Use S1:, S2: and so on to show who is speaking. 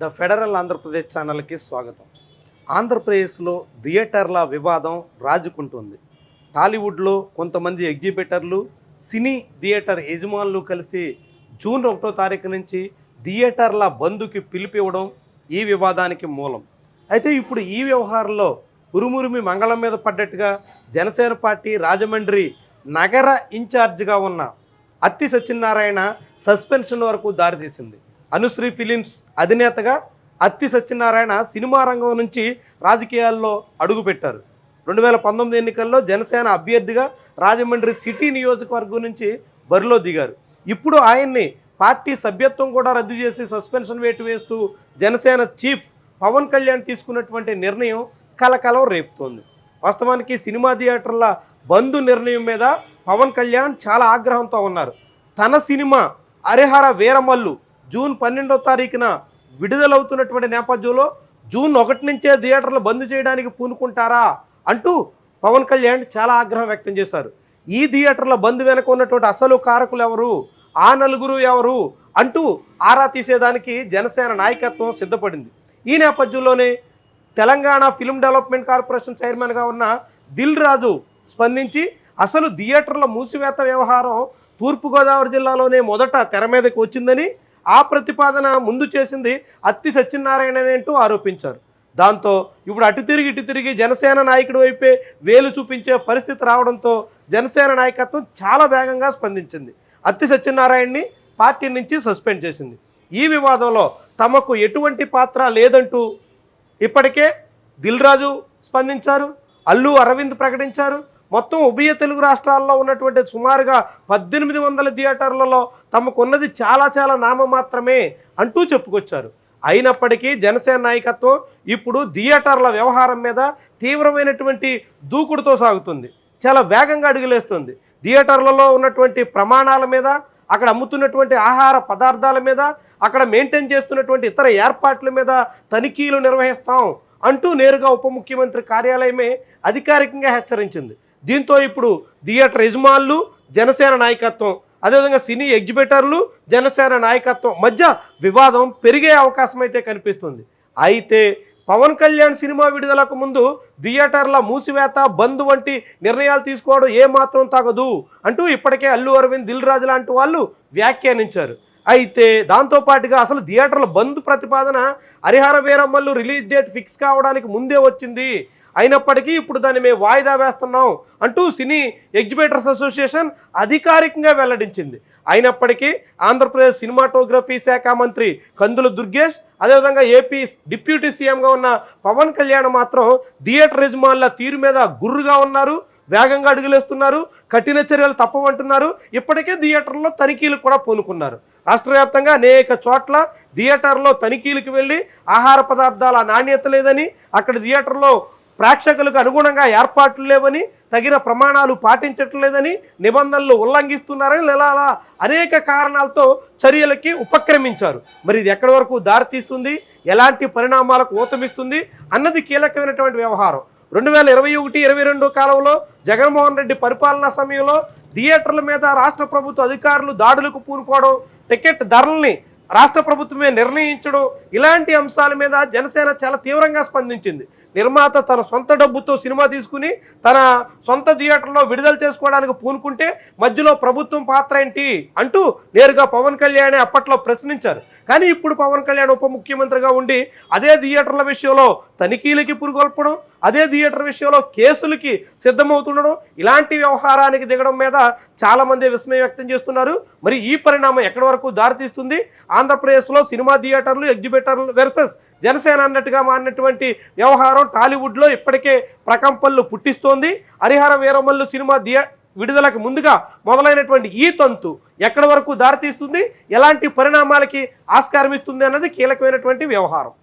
S1: The federal Andhra Pradesh ఛానల్కి స్వాగతం. ఆంధ్రప్రదేశ్లో థియేటర్ల వివాదం రాజుకుంటుంది. టాలీవుడ్లో కొంతమంది ఎగ్జిబిటర్లు సినీ థియేటర్ యజమానులు కలిసి జూన్ ఒకటో తారీఖు నుంచి థియేటర్ల బంధుకి పిలిపివ్వడం ఈ వివాదానికి మూలం. అయితే ఇప్పుడు ఈ వ్యవహారంలో ఉరుమురుమి మంగళం మీద పడ్డట్టుగా జనసేన పార్టీ రాజమండ్రి నగర ఇన్ఛార్జిగా ఉన్న అత్తి సత్యనారాయణ సస్పెన్షన్ వరకు దారితీసింది. అనుశ్రీ ఫిలిమ్స్ అధినేతగా అత్తి సత్యనారాయణ సినిమా రంగం నుంచి రాజకీయాల్లో అడుగుపెట్టారు రెండు వేల పంతొమ్మిది ఎన్నికల్లో జనసేన అభ్యర్థిగా రాజమండ్రి సిటీ నియోజకవర్గం నుంచి బరిలో దిగారు. ఇప్పుడు ఆయన్ని పార్టీ సభ్యత్వం కూడా రద్దు చేసి సస్పెన్షన్ వేటు వేస్తూ జనసేన చీఫ్ పవన్ కళ్యాణ్ తీసుకున్నటువంటి నిర్ణయం కలకలం రేపుతోంది. వాస్తవానికి సినిమా థియేటర్ల బంధు నిర్ణయం మీద పవన్ కళ్యాణ్ చాలా ఆగ్రహంతో ఉన్నారు. తన సినిమా అరిహర వీరమల్లు జూన్ పన్నెండో తారీఖున విడుదలవుతున్నటువంటి నేపథ్యంలో జూన్ ఒకటి నుంచే థియేటర్లు బంద్ చేయడానికి పూనుకుంటారా అంటూ పవన్ కళ్యాణ్ చాలా ఆగ్రహం వ్యక్తం చేశారు. ఈ థియేటర్ల బంద్ వెనుక ఉన్నటువంటి అసలు కారకులు ఎవరు? ఆ నలుగురు ఎవరు? అంటూ ఆరా తీసేదానికి జనసేన నాయకత్వం సిద్ధపడింది. ఈ నేపథ్యంలోనే తెలంగాణ ఫిల్మ్ డెవలప్మెంట్ కార్పొరేషన్ చైర్మన్గా ఉన్న దిల్ రాజు స్పందించి అసలు థియేటర్ల మూసివేత వ్యవహారం తూర్పుగోదావరి జిల్లాలోనే మొదట తెర మీదకి వచ్చిందని ఆ ప్రతిపాదన ముందు చేసింది అత్తి సత్యనారాయణ అంటూ ఆరోపించారు. దాంతో ఇప్పుడు అటు తిరిగి ఇటు తిరిగి జనసేన నాయకుడి వైపే వేలు చూపించే పరిస్థితి రావడంతో జనసేన నాయకత్వం చాలా వేగంగా స్పందించింది. అత్తి సత్యనారాయణని పార్టీ నుంచి సస్పెండ్ చేసింది. ఈ వివాదంలో తమకు ఎటువంటి పాత్ర లేదంటూ ఇప్పటికే దిల్ రాజు స్పందించారు. అల్లు అరవింద్ ప్రకటించారు. మొత్తం ఉభయ తెలుగు రాష్ట్రాల్లో ఉన్నటువంటి సుమారుగా పద్దెనిమిది వందల థియేటర్లలో తమకున్నది చాలా చాలా నామ మాత్రమే అంటూ చెప్పుకొచ్చారు. అయినప్పటికీ జనసేన నాయకత్వం ఇప్పుడు థియేటర్ల వ్యవహారం మీద తీవ్రమైనటువంటి దూకుడుతో సాగుతుంది. చాలా వేగంగా అడుగులేస్తుంది. థియేటర్లలో ఉన్నటువంటి ప్రమాణాల మీద అక్కడ అమ్ముతున్నటువంటి ఆహార పదార్థాల మీద అక్కడ మెయింటైన్ చేస్తున్నటువంటి ఇతర ఏర్పాట్ల మీద తనిఖీలు నిర్వహిస్తాం అంటూ నేరుగా ఉప ముఖ్యమంత్రి కార్యాలయమే అధికారికంగా హెచ్చరించింది. దీంతో ఇప్పుడు థియేటర్ యజమానులు జనసేన నాయకత్వం అదేవిధంగా సినీ ఎగ్జిబిటర్లు జనసేన నాయకత్వం మధ్య వివాదం పెరిగే అవకాశం అయితే కనిపిస్తుంది. అయితే పవన్ కళ్యాణ్ సినిమా విడుదలకు ముందు థియేటర్ల మూసివేత బంద్ వంటి నిర్ణయాలు తీసుకోవడం ఏమాత్రం తగదు అంటూ ఇప్పటికే అల్లు అరవింద్ దిల్ రాజు లాంటి వాళ్ళు వ్యాఖ్యానించారు. అయితే దాంతోపాటుగా అసలు థియేటర్ల బంద్ ప్రతిపాదన Harihara Veeramallu release date fix కావడానికి ముందే వచ్చింది. అయినప్పటికీ ఇప్పుడు దాన్ని మేము వాయిదా వేస్తున్నాం అంటూ సినీ ఎగ్జిబిటర్స్ అసోసియేషన్ అధికారికంగా వెల్లడించింది. అయినప్పటికీ ఆంధ్రప్రదేశ్ సినిమాటోగ్రఫీ శాఖ మంత్రి కందుల దుర్గేష్ అదేవిధంగా ఏపీ డిప్యూటీ సీఎంగా ఉన్న పవన్ కళ్యాణ్ మాత్రం థియేటర్ యజమానుల తీరు మీద గుర్రుగా ఉన్నారు వేగంగా అడుగులేస్తున్నారు కఠిన చర్యలు తప్పవంటున్నారు. ఇప్పటికే థియేటర్లో తనిఖీలు కూడా పూనుకున్నారు. రాష్ట్ర వ్యాప్తంగా అనేక చోట్ల థియేటర్లో తనిఖీలకు వెళ్ళి ఆహార పదార్థాల నాణ్యత లేదని అక్కడ థియేటర్లో ప్రేక్షకులకు అనుగుణంగా ఏర్పాట్లు లేవని తగిన ప్రమాణాలు పాటించట్లేదని నిబంధనలు ఉల్లంఘిస్తున్నారని ఇలా అలా అనేక కారణాలతో చర్యలకి ఉపక్రమించారు. మరి ఇది ఎక్కడి వరకు దారితీస్తుంది ఎలాంటి పరిణామాలకు ఊతమిస్తుంది? అన్నది కీలకమైనటువంటి వ్యవహారం. రెండు వేల ఇరవై ఒకటి ఇరవై రెండు కాలంలో జగన్మోహన్ రెడ్డి పరిపాలనా సమయంలో థియేటర్ల మీద రాష్ట్ర ప్రభుత్వ అధికారులు దాడులకు పూనుకోవడం టికెట్ ధరల్ని రాష్ట్ర ప్రభుత్వమే నిర్ణయించడం ఇలాంటి అంశాల మీద జనసేన చాలా తీవ్రంగా స్పందించింది. నిర్మాత తన సొంత డబ్బుతో సినిమా తీసుకుని తన సొంత థియేటర్లో విడుదల చేసుకోవడానికి పూనుకుంటే మధ్యలో ప్రభుత్వం పాత్ర ఏంటి అంటూ నేరుగా పవన్ కళ్యాణ్ అప్పట్లో ప్రశ్నించారు. కానీ ఇప్పుడు పవన్ కళ్యాణ్ ఉప ముఖ్యమంత్రిగా ఉండి అదే థియేటర్ల విషయంలో తనిఖీలకి పురుగొల్పడం అదే థియేటర్ విషయంలో కేసులకి సిద్ధమవుతుండడం ఇలాంటి వ్యవహారానికి దిగడం మీద చాలామంది విస్మయం వ్యక్తం చేస్తున్నారు. మరి ఈ పరిణామం ఎక్కడి వరకు దారితీస్తుంది? ఆంధ్రప్రదేశ్లో సినిమా థియేటర్లు ఎగ్జిబిటర్లు వెర్సెస్ జనసేన అన్నట్టుగా మారినటువంటి వ్యవహారం టాలీవుడ్లో ఇప్పటికే ప్రకంపనలు పుట్టిస్తోంది. హరిహర వీరమల్లు సినిమా థియే విడుదలకు ముందుగా మొదలైనటువంటి ఈ తంతు ఎక్కడి వరకు దారితీస్తుంది? ఎలాంటి పరిణామాలకి ఆస్కారం ఇస్తుంది అన్నది కీలకమైనటువంటి వ్యవహారం.